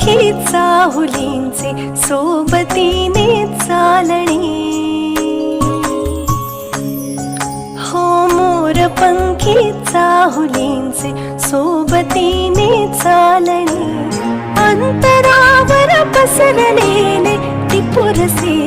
पंखी चाहुलींचे सोबतीने चालणे. हो मोर पंखी चाहुलींचे सोबतीने चालणे. अंतरावर पसरलेले टिपुरसे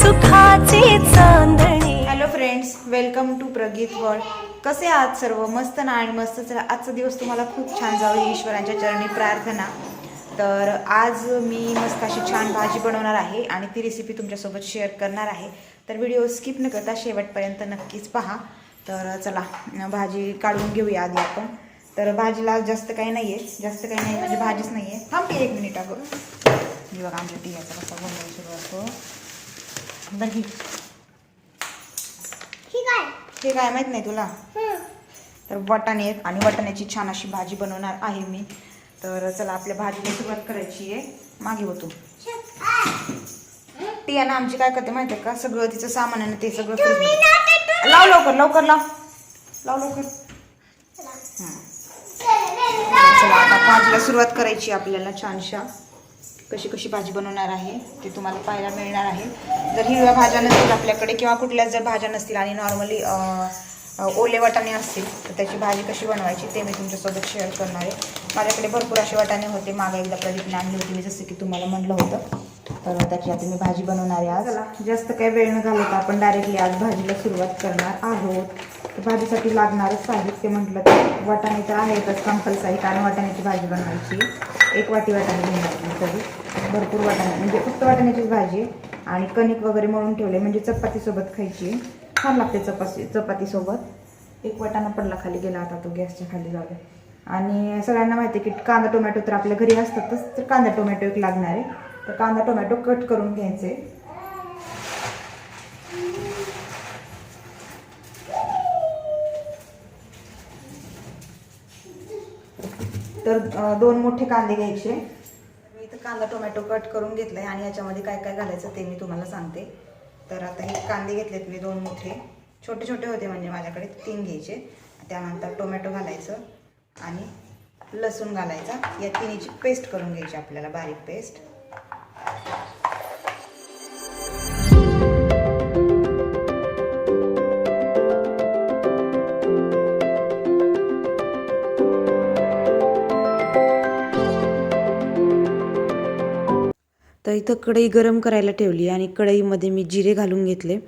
सुखाचे चांदणे. Hello friends welcome to Pragit world कसे आहात सर्व? मस्त ना आणि मस्त. चला आजचा दिवस तुम्हाला खूप छान जावं ईश्वरांच्या चरणी प्रार्थना. तर आज मी मस्त अशी छान भाजी बनवणार आहे आणि ती रेसिपी तुमच्यासोबत शेअर करणार आहे. तर व्हिडिओ स्किप न करता शेवटपर्यंत नक्कीच पहा. तर चला भाजी काढून घेऊया आधी आपण. तर भाजीला जास्त काही नाही आहे जास्त काही नाही म्हणजे भाजीच नाही आहे थांब एक मिनिट अगं. मी बघा आमच्या टियाचा कसा बनवायला सुरुवात हो दही. हे काय माहीत नाही तुला? तर वाटाणे आहेत आणि वाटाण्याची छान अशी भाजी बनवणार आहे मी. तर चला आपल्या भाजीला सुरुवात करायची आहे. मागे होतो ती आहे ना आमची काय करते माहिती आहे का? सगळं तिचं सामान आहे ना ते सगळं लाव लवकर लवकर लाव. लाव लवकर. हं. चला आता भाजीला सुरुवात करायची आपल्याला छानशा. कशी कशी भाजी बनवणार आहे ते तुम्हाला पाहायला मिळणार आहे. जर हिरव्या भाज्या नसतील आपल्याकडे किंवा कुठल्याच जर भाज्या नसतील आणि नॉर्मली ओले वाटाणे असतील तर त्याची भाजी कशी बनवायची ते मी तुमच्यासोबत शेअर करणार आहे. माझ्याकडे भरपूर असे वाटाणे होते मागे एकदा प्रदीपने आणली होती मी जसं की तुम्हाला म्हटलं होतं. तर त्याची आता मी भाजी बनवणार आहे आजला जास्त काही वेळ न घालवता आपण डायरेक्टली आज भाजीला सुरुवात करणार आहोत. भाजीसाठी लागणारं साहित्य म्हटलं तर वाटाणे तर आहेतच कंपल्सरी कारण वाटाण्याची भाजी बनवायची. एक वाटी वाटाणे घेणार तरी. भरपूर वाटाणे म्हणजे फक्त वाटाण्याचीच भाजी आहे आणि कणिक वगैरे मळून ठेवले. म्हणजे चपातीसोबत खायची. छान लागते चपाती चपातीसोबत. एक वाटाणा पडला खाली गेला आता तो गॅसच्या खाली जाऊ आणि सगळ्यांना माहिती आहे की कांदा टोमॅटो तर आपल्या घरी असतातच तर कांदा टोमॅटो एक लागणार आहे. तर कांदा टोमॅटो कट करून घ्यायचे. तर दोन मोठे कांदे घ्यायचे. कांदा टोमॅटो कट करून घेतलाय आणि याच्यामध्ये काय काय घालायचं ते मी तुम्हाला सांगते. तर आता हे कांदे घेतलेत मी दोन मोठे. छोटे छोटे होते म्हणजे माझ्याकडे तीन घ्यायचे. त्यानंतर टोमॅटो घालायचं आणि लसूण घालायचा. या तिन्हीची पेस्ट करून घ्यायची आपल्याला बारीक पेस्ट तर इथं कढई गरम करायला ठेवली आणि कढईमध्ये मी जिरे घालून घेतले.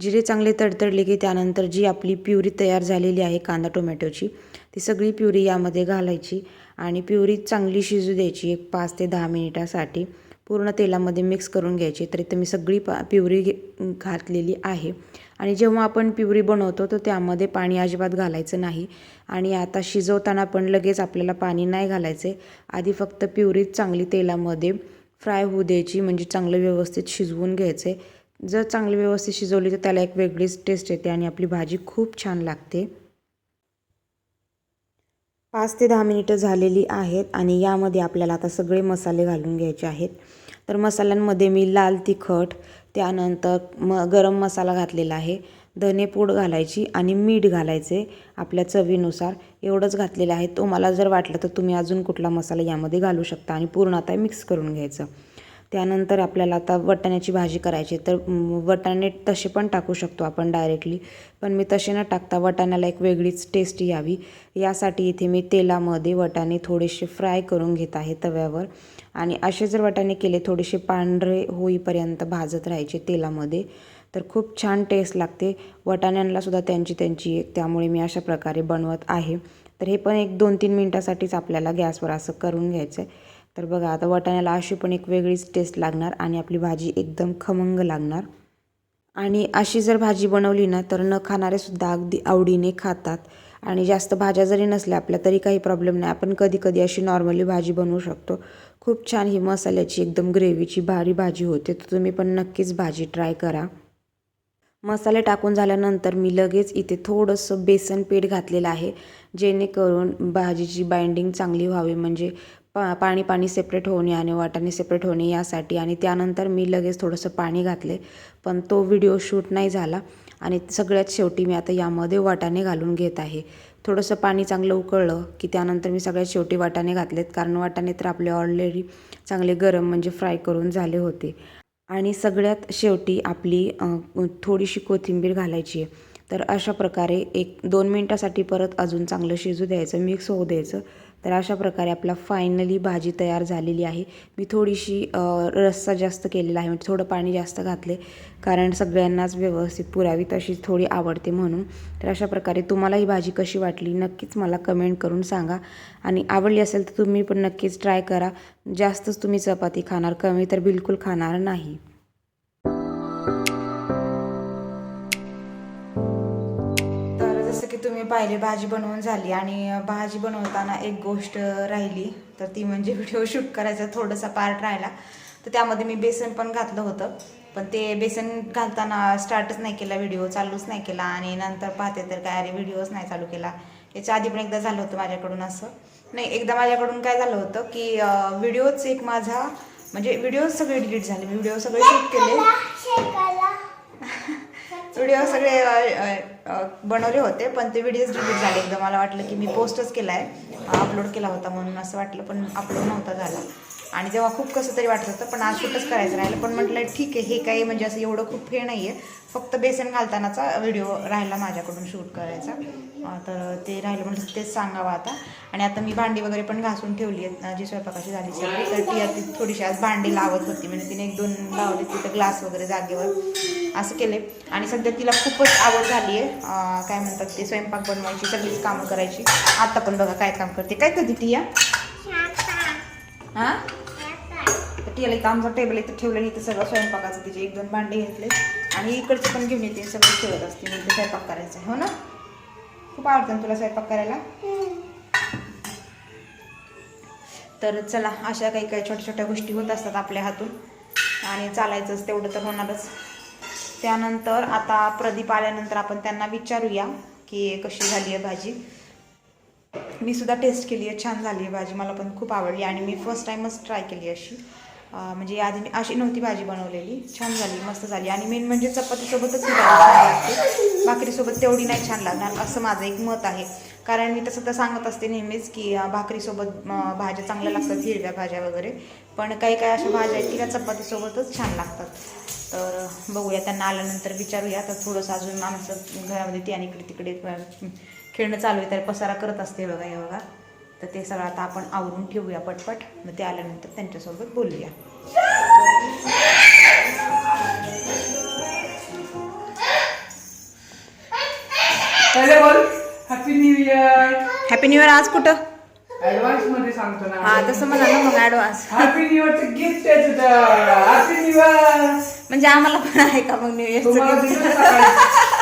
जिरे चांगले तडतडले की त्यानंतर जी आपली प्युरी तयार झालेली आहे कांदा टोमॅटोची ती सगळी प्युरी यामध्ये घालायची आणि प्युरी चांगली शिजू द्यायची एक पाच ते दहा मिनिटासाठी. पूर्ण तेलामध्ये मिक्स करून घ्यायची. तर इथं मी सगळी पा प्युरी घे- घातलेली आहे. आणि जेव्हा आपण प्युरी बनवतो तर त्यामध्ये पाणी अजिबात घालायचं नाही. आणि आता शिजवताना पण लगेच आपल्याला पाणी नाही घालायचं आधी फक्त प्युरी चांगली तेलामध्ये फ्राय होऊ द्यायची म्हणजे चांगलं व्यवस्थित शिजवून घ्यायचं. आहे जर चांगली व्यवस्थित शिजवली तर त्याला एक वेगळीच टेस्ट येते आणि आपली भाजी खूप छान लागते. पाच ते दहा मिनिटं झालेली आहेत आणि यामध्ये आपल्याला आता सगळे मसाले घालून घ्यायचे आहेत. तर मसाल्यांमध्ये मी लाल तिखट त्यानंतर म गरम मसाला घातलेला आहे. धनेपूड घालायची आणि मीठ घालायचे आपल्या चवीनुसार. एवढंच घातलेलं आहे. तुम्हाला जर वाटलं तर तुम्ही अजून कुठला मसाला यामध्ये घालू शकता आणि पूर्ण आता मिक्स करून घ्यायचं. त्यानंतर आपल्याला आता वटाण्याची भाजी करायची तर वटाणे तसे पण टाकू शकतो आपण डायरेक्टली पण मी तसे न टाकता वटाण्याला एक वेगळीच टेस्ट यावी. यासाठी इथे मी तेलामध्ये वटाणे थोडेसे फ्राय करून घेत आहे तव्यावर. आणि असे जर वटाणे केले थोडेसे पांढरे होईपर्यंत भाजत राहायचे तेलामध्ये. तर खूप छान टेस्ट लागते. वटाण्यांलासुद्धा त्यांची त्यांची एक त्यामुळे मी अशा प्रकारे बनवत आहे. तर हे पण एक दोन तीन मिनटासाठीच आपल्याला गॅसवर असं करून घ्यायचं आहे तर बघा आता वाटाण्याला अशी पण एक वेगळीच टेस्ट लागणार आणि आपली भाजी एकदम खमंग लागणार. आणि अशी जर भाजी बनवली ना तर न खाणारेसुद्धा अगदी आवडीने खातात. आणि जास्त भाज्या जरी नसल्या आपल्या तरी काही प्रॉब्लेम नाही. आपण कधी कधी अशी नॉर्मली भाजी बनवू शकतो. खूप छान ही मसाल्याची एकदम ग्रेव्हीची भारी भाजी होते. तर तुम्ही पण नक्कीच भाजी ट्राय करा. मसाले टाकून झाल्यानंतर मी लगेच इथे थोडंसं बेसन पीठ घातलेलं आहे जेणेकरून भाजीची बाइंडिंग चांगली व्हावी. म्हणजे पा पाणी पाणी सेपरेट होणे आणि वाटाणे सेपरेट होणे यासाठी. आणि त्यानंतर मी लगेच थोडंसं पाणी घातले. पण तो व्हिडिओ शूट नाही झाला. आणि सगळ्यात शेवटी मी आता यामध्ये वाटाणे घालून घेत आहे. थोडंसं पाणी चांगलं उकळलं की त्यानंतर मी सगळ्यात शेवटी वाटाणे घातलेत. कारण वाटाणे तर आपले ऑलरेडी चांगले गरम म्हणजे फ्राय करून झाले होते. आणि सगळ्यात शेवटी आपली थोडीशी कोथिंबीर घालायची आहे. तर अशा प्रकारे एक दोन मिनटासाठी परत अजून चांगलं शिजू द्यायचं मिक्स होऊ द्यायचं. तर अशा प्रकारे आपला फायनली भाजी तयार झालेली आहे. मी थोडीशी रस्सा जास्त केलेला आहे. म्हणजे थोडं पाणी जास्त घातले कारण सगळ्यांनाच व्यवस्थित पुरावी तशी थोडी आवडते म्हणून. तर अशा प्रकारे तुम्हाला ही भाजी कशी वाटली नक्कीच मला कमेंट करून सांगा. आणि आवडली असेल तर तुम्ही पण नक्कीच ट्राय करा. जास्तच तुम्ही चपाती खाणार कमी तर बिलकुल खाणार नाही. तुम्ही पाहिले भाजी बनवून झाली आणि भाजी बनवताना एक गोष्ट राहिली तर ती म्हणजे व्हिडिओ शूट करायचा थोडासा पार्ट राहिला. तर त्यामध्ये मी बेसन पण घातलं होतं पण ते बेसन घालताना स्टार्टच नाही केला व्हिडिओ चालूच नाही केला आणि नंतर पाहते तर काय अरे व्हिडिओच नाही चालू केला. याच्या आधी पण एकदा झालं होतं माझ्याकडून असं. नाही एकदा माझ्याकडून काय झालं होतं की व्हिडिओच एक माझा म्हणजे व्हिडिओ सगळे डिलीट झाले. मी व्हिडिओ सगळे शूट केले. व्हिडिओ सगळे बनवले होते पण ते व्हिडिओज डिलीट झाले. एकदम मला वाटलं की मी पोस्टच केला आहे अपलोड केला होता म्हणून असं वाटलं पण अपलोड नव्हता झाला. आणि तेव्हा खूप कसं तरी वाटत होतं पण आज शूटच करायचं राहिलं. पण म्हटलं ठीक आहे हे काही म्हणजे असं एवढं खूप हे नाही आहे फक्त बेसन घालतानाचा व्हिडिओ राहिला माझ्याकडून शूट करायचा. तर ते राहिलं म्हटलं तेच सांगावं आता. आणि आता मी भांडी वगैरे पण घासून ठेवली आहेत. जी स्वयंपाकाची झाली सगळी तर ती आता थोडीशी आज भांडी लावत होती. म्हणजे तिने एक दोन लावले तिथं ग्लास वगैरे जागेवर. असं केले आणि सध्या तिला खूपच आवड झाली आहे काय म्हणतात ते स्वयंपाक बनवायची सगळीच कामं करायची. आता पण बघा काय काम करते. काय करते ती या? हां? तर टियाला इथं आमचा टेबल इथं ठेवलं इथं सगळं स्वयंपाकाचं तिचे एक दोन भांडे घेतले. आणि इकडचे पण घेऊन येते सगळं ठेवत असते मी स्वयंपाक करायचा आहे हो ना? खूप आवडतं तुला स्वयंपाक करायला? तर चला अशा काही काही छोट्या छोट्या गोष्टी होत असतात आपल्या हातून. आणि चालायचंच तेवढं तर होणारच. त्यानंतर आता प्रदीप आल्यानंतर आपण त्यांना विचारूया की कशी झाली आहे भाजी. मी सुद्धा टेस्ट केली आहे छान झाली आहे भाजी मला पण खूप आवडली. आणि मी फर्स्ट टाईमच ट्राय केली अशी. म्हणजे आधी मी अशी नव्हती भाजी बनवलेली. छान झाली मस्त झाली. आणि मेन म्हणजे चपातीसोबतच ही भाजी छान लागते. भाकरीसोबत तेवढी नाही छान लागणार असं माझं एक मत आहे. कारण मी तसं तर सांगत असते नेहमीच की भाकरीसोबत भाज्या चांगल्या लागतात हिरव्या भाज्या वगैरे. पण काही काही अशा भाज्या आहेत की त्या चपातीसोबतच छान लागतात. तर बघूया त्यांना आल्यानंतर विचारूया. तर थोडंसं अजून आमचं घरामध्ये ती आणि इकडे तिकडे खेळणं चालू आहे तर पसारा करत असते बघा हे बघा. तर ते सगळं आता आपण आवरून ठेवूया पटपट. मग ते आल्यानंतर त्यांच्यासोबत बोलूया. Happy new year happy new year आज कुठं? ऍडव्हान्समध्ये सांगतो ना. हा तसं म्हणा ना मग ॲडव्हान्स हॅपी न्यू इयरचं गिफ्ट आहे तुझं. हॅपी न्यू इयर म्हणजे आम्हाला पण आहे का मग न्यू तुम्हाला सकाळी.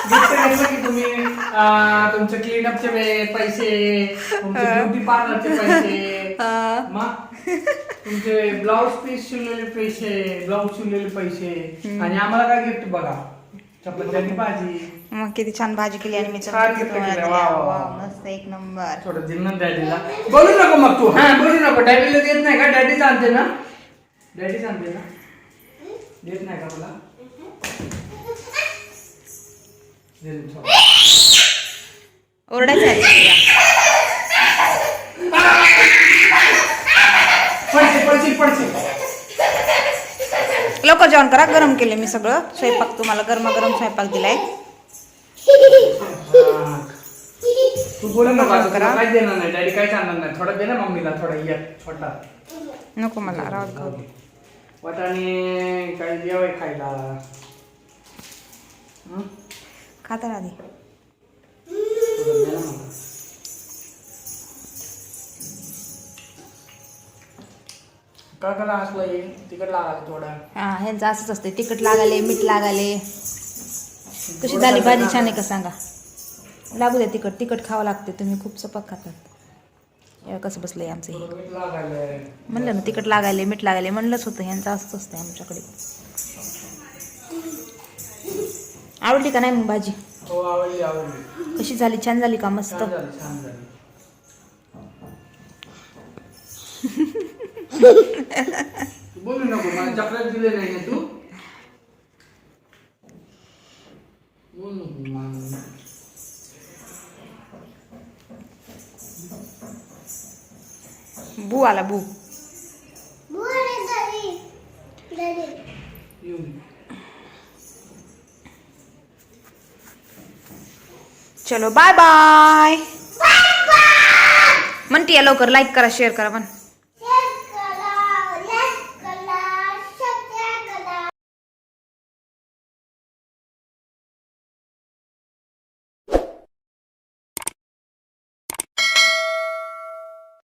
गिफ्ट की तुम्ही? तुमचे क्लीनअपचे पैसे तुमचे ब्युटी पार्लरचे पैसे मग तुमचे ब्लाऊज पीस शिवलेले पैसे ब्लाऊज शिवलेले पैसे. आणि आम्हाला काय गिफ्ट बघा? चपात्याची भाजी. मग किती छान भाजी केली आणि मी चपाती मस्त एक नंबर. थोडं दिल डॅडीला. बोलू नको मग तू. हा बोलू नको. डॅडीला देत नाही का? डॅडी सांगते ना. डॅडी सांगते ना. देत नाही का मला पडशील लवकर जेवण करा गरम केले मी सगळं. स्वयंपाक तुम्हाला गरमागरम स्वयंपाक दिलाय. तू बोलू नको मला राहू दे, खाऊ दे. वाटाणे काय जेवाय खायला? खाता आधी काय करा असलं येईल तिकड लागायला थोडा. हा ह्यांचं असंच असते तिखट लागाले मीठ लागाले कशी झाली भाजी छान आहे का? सांगा? लागू द्या तिखट. तिखट खावं लागते तुम्ही खूप सपक खातात. कसं बसलंय आमचं हे? मीठ. म्हणलं ना तिखट लागायले मीठ लागायले म्हणलंच होतं. ह्यांचं असंच असतं आमच्याकडे. आवडली का नाही मग भाजी? हो आवडली आवडली. कशी झाली? छान झाली का? मस्त? छान झाली छान झाली. बोलू नको दिले नाही तू? बू. आला बू चलो बाय बाय म्हणते लवकर लाईक करा शेअर करा पण.